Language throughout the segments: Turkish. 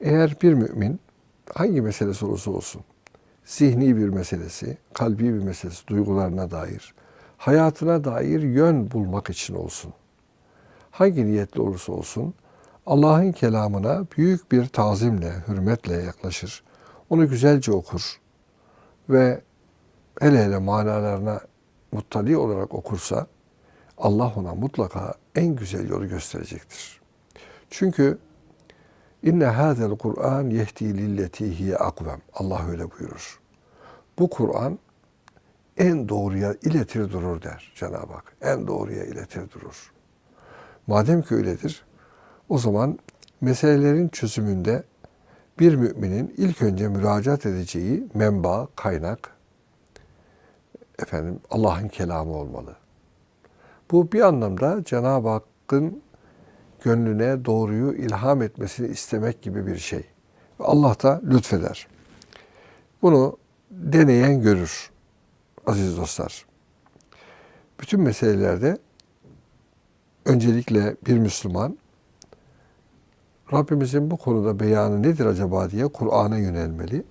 Eğer bir mümin hangi meselesi olursa olsun, zihni bir meselesi, kalbi bir meselesi, duygularına dair, hayatına dair yön bulmak için olsun. Hangi niyetle olursa olsun, Allah'ın kelamına büyük bir tazimle, hürmetle yaklaşır. Onu güzelce okur ve hele hele manalarına muttali olarak okursa Allah ona mutlaka en güzel yolu gösterecektir. Çünkü inne hazel Kur'an yehdi lilleti hiye akvem. Allah öyle buyurur. Bu Kur'an en doğruya iletir durur der Cenab-ı Hak. En doğruya iletir durur. Madem ki öyledir, o zaman meselelerin çözümünde bir müminin ilk önce müracaat edeceği menba, kaynak, efendim Allah'ın kelamı olmalı. Bu bir anlamda Cenab-ı Hakk'ın gönlüne doğruyu ilham etmesini istemek gibi bir şey. Allah da lütfeder. Bunu deneyen görür aziz dostlar. Bütün meselelerde öncelikle bir Müslüman Rabbimizin bu konuda beyanı nedir acaba diye Kur'an'a yönelmeli.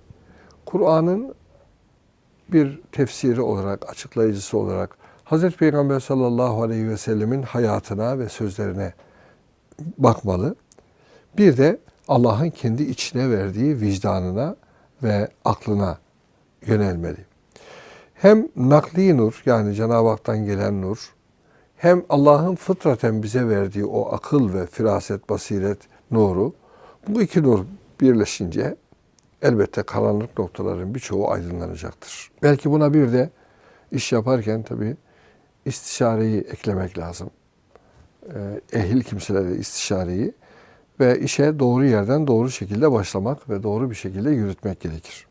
Kur'an'ın bir tefsiri olarak, açıklayıcısı olarak Hazreti Peygamber sallallahu aleyhi ve sellemin hayatına ve sözlerine bakmalı. Bir de Allah'ın kendi içine verdiği vicdanına ve aklına yönelmeli. Hem nakli nur yani Cenab-ı Hak'tan gelen nur, hem Allah'ın fıtraten bize verdiği o akıl ve firaset, basiret nuru, bu iki nur birleşince elbette karanlık noktaların birçoğu aydınlanacaktır. Belki buna bir de iş yaparken tabii istişareyi eklemek lazım. Ee, Ehil kimselere istişareyi ve işe doğru yerden doğru şekilde başlamak ve doğru bir şekilde yürütmek gerekir.